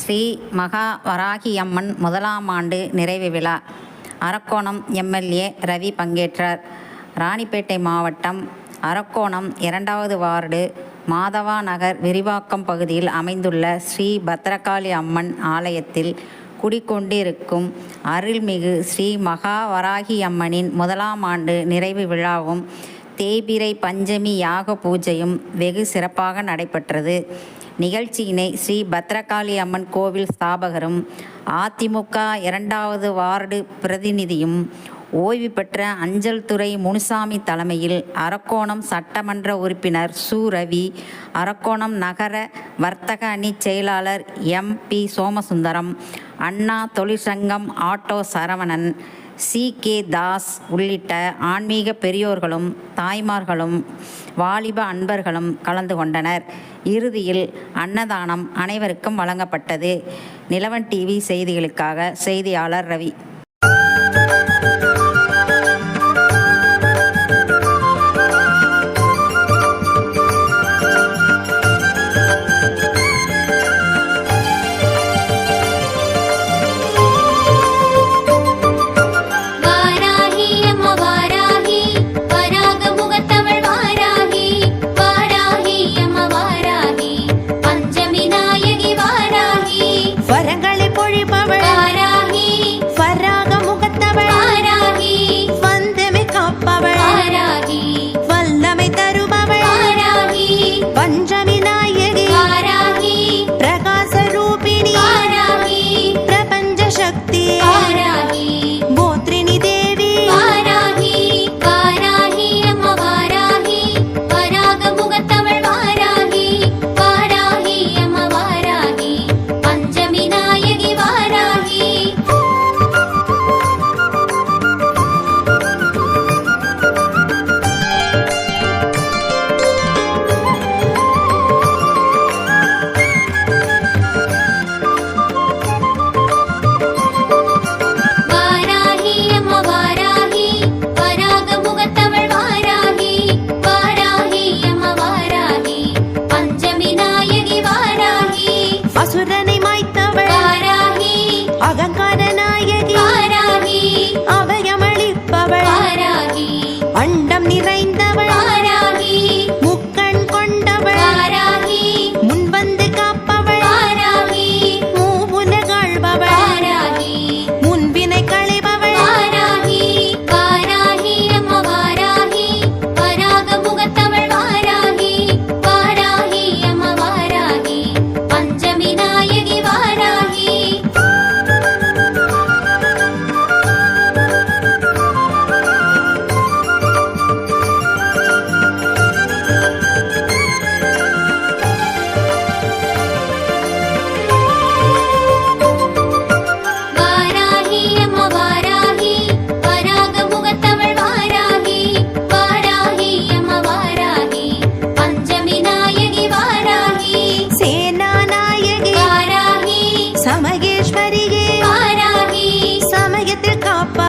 ஸ்ரீ மகா வராகியம்மன் முதலாம் ஆண்டு நிறைவு விழா. அரக்கோணம் எம்எல்ஏ ரவி பங்கேற்றார். ராணிப்பேட்டை மாவட்டம் அரக்கோணம் இரண்டாவது வார்டு மாதவா நகர் விரிவாக்கம் பகுதியில் அமைந்துள்ள ஸ்ரீ பத்ரகாளி அம்மன் ஆலயத்தில் குடிக்கொண்டிருக்கும் அருள்மிகு ஸ்ரீ மகா வராகி அம்மனின் முதலாம் ஆண்டு நிறைவு விழாவும் தேபிரை பஞ்சமி யாக பூஜையும் வெகு சிறப்பாக நடைபெற்றது. நிகழ்ச்சியினை ஸ்ரீ பத்ரகாளி அம்மன் கோவில் ஸ்தாபகரும் அதிமுக இரண்டாவது வார்டு பிரதிநிதியும் ஓய்வு பெற்ற அஞ்சல் துறை முனுசாமி தலைமையில் அரக்கோணம் சட்டமன்ற உறுப்பினர் சு. ரவி அரக்கோணம் நகர வர்த்தக அணி செயலாளர் எம். பி. சோமசுந்தரம் அண்ணா தொழிற்சங்கம் auto Saravanan C. K. Das உள்ளிட்ட ஆன்மீக பெரியோர்களும் தாய்மார்களும் வாலிப அன்பர்களும் கலந்து கொண்டனர். இறுதியில் அன்னதானம் அனைவருக்கும் வழங்கப்பட்டது. நிலவன் டிவி செய்திகளுக்காக செய்தியாளர் ரவி.